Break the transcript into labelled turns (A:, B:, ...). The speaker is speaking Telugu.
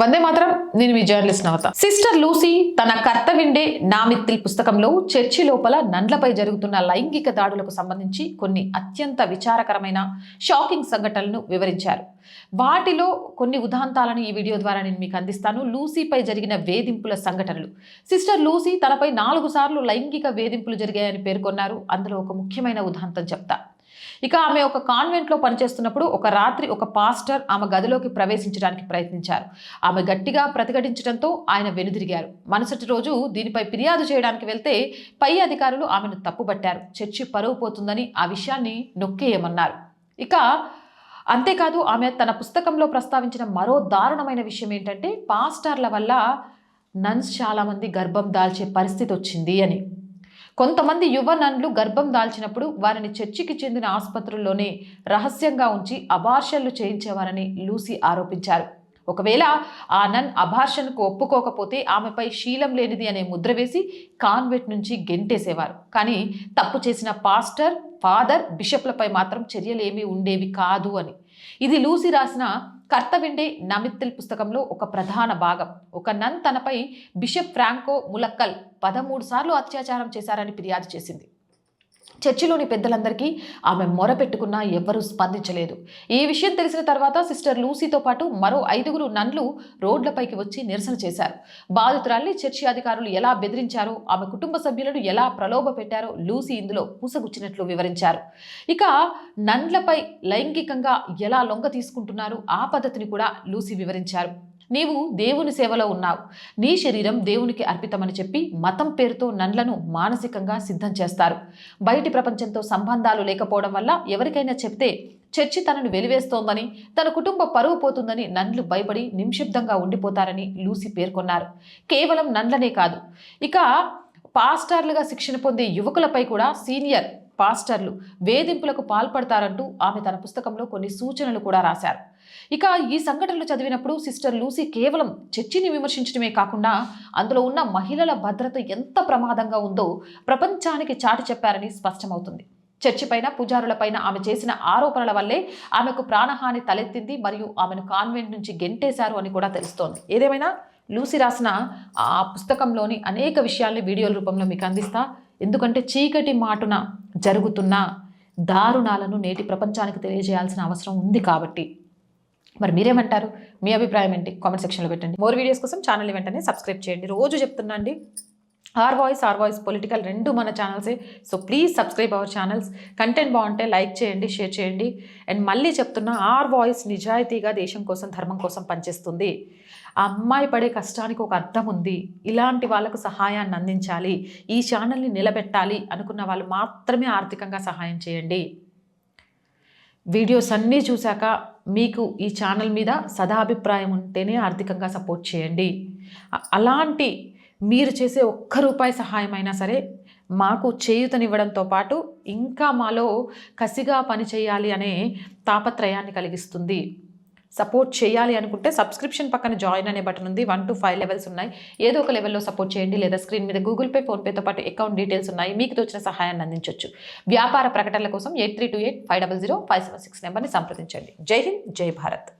A: వందే మాత్రం నేను మీ జర్నలిస్ట్ నవత. సిస్టర్ లూసీ తన కర్తవిండే నామిత్తిల్ పుస్తకంలో చర్చి లోపల నండ్లపై జరుగుతున్న లైంగిక దాడులకు సంబంధించి కొన్ని అత్యంత విచారకరమైన షాకింగ్ సంఘటనలను వివరించారు. వాటిలో కొన్ని ఉదాంతాలను ఈ వీడియో ద్వారా నేను మీకు అందిస్తాను. లూసీపై జరిగిన వేధింపుల సంఘటనలు. సిస్టర్ లూసీ తనపై నాలుగు సార్లు లైంగిక వేధింపులు జరిగాయని పేర్కొన్నారు. అందులో ఒక ముఖ్యమైన ఉదాంతం చెప్తా. ఇక ఆమె ఒక కాన్వెంట్లో పనిచేస్తున్నప్పుడు ఒక రాత్రి ఒక పాస్టర్ ఆమె గదిలోకి ప్రవేశించడానికి ప్రయత్నించారు. ఆమె గట్టిగా ప్రతిఘటించడంతో ఆయన వెనుదిరిగారు. మరుసటి రోజు దీనిపై ఫిర్యాదు చేయడానికి వెళ్తే పై అధికారులు ఆమెను తప్పుబట్టారు. చర్చి పరువు పోతుందని ఆ విషయాన్ని నొక్కేయమన్నారు. ఇక అంతేకాదు ఆమె తన పుస్తకంలో ప్రస్తావించిన మరో దారుణమైన విషయం ఏంటంటే పాస్టర్ల వల్ల నన్స్ చాలామంది గర్భం దాల్చే పరిస్థితి వచ్చింది అని. కొంతమంది యువ నన్లు గర్భం దాల్చినప్పుడు వారిని చర్చికి చెందిన ఆసుపత్రుల్లోనే రహస్యంగా ఉంచి అబార్షన్లు చేయించేవారని లూసీ ఆరోపించారు. ఒకవేళ ఆ నన్ అభాషణకు ఒప్పుకోకపోతే ఆమెపై శీలం లేనిది అనే ముద్ర వేసి కాన్వెట్ నుంచి గెంటేసేవారు. కానీ తప్పు చేసిన పాస్టర్ ఫాదర్ బిషప్లపై మాత్రం చర్యలేమీ ఉండేవి కాదు అని. ఇది లూసి రాసిన కర్తవిండే నమిత్తిల్ పుస్తకంలో ఒక ప్రధాన భాగం. ఒక నన్ తనపై బిషప్ ఫ్రాంకో ములక్కల్ పదమూడు సార్లు అత్యాచారం చేశారని ఫిర్యాదు చేసింది. చర్చిలోని పెద్దలందరికీ ఆమె మొరపెట్టుకున్నా ఎవ్వరూ స్పందించలేదు. ఈ విషయం తెలిసిన తర్వాత సిస్టర్ లూసీతో పాటు మరో ఐదుగురు నన్లు రోడ్లపైకి వచ్చి నిరసన చేశారు. బాధితురాల్ని చర్చి అధికారులు ఎలా బెదిరించారో ఆమె కుటుంబ సభ్యులను ఎలా ప్రలోభ పెట్టారో లూసీ ఇందులో పూసగుచ్చినట్లు వివరించారు. ఇక నన్లపై లైంగికంగా ఎలా లొంగ తీసుకుంటున్నారు ఆ పద్ధతిని కూడా లూసీ వివరించారు. నీవు దేవుని సేవలో ఉన్నావు. నీ శరీరం దేవునికి అర్పితమని చెప్పి మతం పేరుతో నన్లను మానసికంగా సిద్ధం చేస్తారు. బయటి ప్రపంచంతో సంబంధాలు లేకపోవడం వల్ల ఎవరికైనా చెప్తే చర్చి తనను వెలివేస్తోందని తన కుటుంబ పరువు పోతుందని నండ్లు భయపడి నింశబ్దంగా ఉండిపోతారని లూసి పేర్కొన్నారు. కేవలం నండ్లనే కాదు ఇక పాస్టార్లుగా శిక్షణ పొందే యువకులపై కూడా సీనియర్ పాస్టర్లు వేధింపులకు పాల్పడతారంటూ ఆమె తన పుస్తకంలో కొన్ని సూచనలు కూడా రాశారు. ఇక ఈ సంఘటనలు చదివినప్పుడు సిస్టర్ లూసీ కేవలం చర్చిని విమర్శించడమే కాకుండా అందులో ఉన్న మహిళల భద్రత ఎంత ప్రమాదంగా ఉందో ప్రపంచానికి చాటి చెప్పారని స్పష్టమవుతుంది. చర్చిపైన పూజారులపైన ఆమె చేసిన ఆరోపణల వల్లే ఆమెకు ప్రాణహాని తలెత్తింది మరియు ఆమెను కాన్వెంట్ నుంచి గెంటేశారు అని కూడా తెలుస్తోంది. ఏదేమైనా? లూసి రాసిన ఆ పుస్తకంలోని అనేక విషయాల్ని వీడియోల రూపంలో మీకు అందిస్తా. ఎందుకంటే చీకటి మాటున జరుగుతున్న దారుణాలను నేటి ప్రపంచానికి తెలియజేయాల్సిన అవసరం ఉంది కాబట్టి. మరి మీరేమంటారు? మీ అభిప్రాయం ఏంటి? కామెంట్ సెక్షన్లో పెట్టండి. మోర్ వీడియోస్ కోసం ఛానల్ వెంటనే సబ్స్క్రైబ్ చేయండి. రోజు చెప్తున్నా అండి R voice R voice political రెండు మన ఛానల్సే so please subscribe our channels content బాగుంటే లైక్ చేయండి షేర్ చేయండి. అండ్ మళ్ళీ చెప్తున్నా ఆర్ వాయిస్ నిజాయితీగా దేశం కోసం ధర్మం కోసం పనిచేస్తుంది. ఆ అమ్మాయి పడే కష్టానికి ఒక అర్థం ఉంది. ఇలాంటి వాళ్ళకు సహాయాన్ని అందించాలి. ఈ ఛానల్ని నిలబెట్టాలి అనుకున్న వాళ్ళు మాత్రమే ఆర్థికంగా సహాయం చేయండి. వీడియోస్ అన్నీ చూశాక మీకు ఈ ఛానల్ మీద సదాభిప్రాయం ఉంటేనే ఆర్థికంగా సపోర్ట్ చేయండి. అలాంటి మీరు చేసే ఒక్క రూపాయి సహాయమైనా సరే మాకు చేయూతనివ్వడంతో పాటు ఇంకా మాలో కసిగా పని చేయాలి అనే తాపత్రయాన్ని కలిగిస్తుంది. సపోర్ట్ చేయాలి అనుకుంటే సబ్స్క్రిప్షన్ పక్కన జాయిన్ అనే బటన్ ఉంది. వన్ టు ఫైవ్ లెవెల్స్ ఉన్నాయి. ఏదో ఒక లెవెల్లో సపోర్ట్ చేయండి. లేదా స్క్రీన్ మీద గూగుల్ పే ఫోన్పేతో పాటు అకౌంట్ డీటెయిల్స్ ఉన్నాయి. మీకు తోచిన సహాయాన్ని అందించవచ్చు వ్యాపార ప్రకటనల కోసం eight three two eight five double zero five seven six నెంబర్ని సంప్రదించండి. జై హింద్ జై భారత్.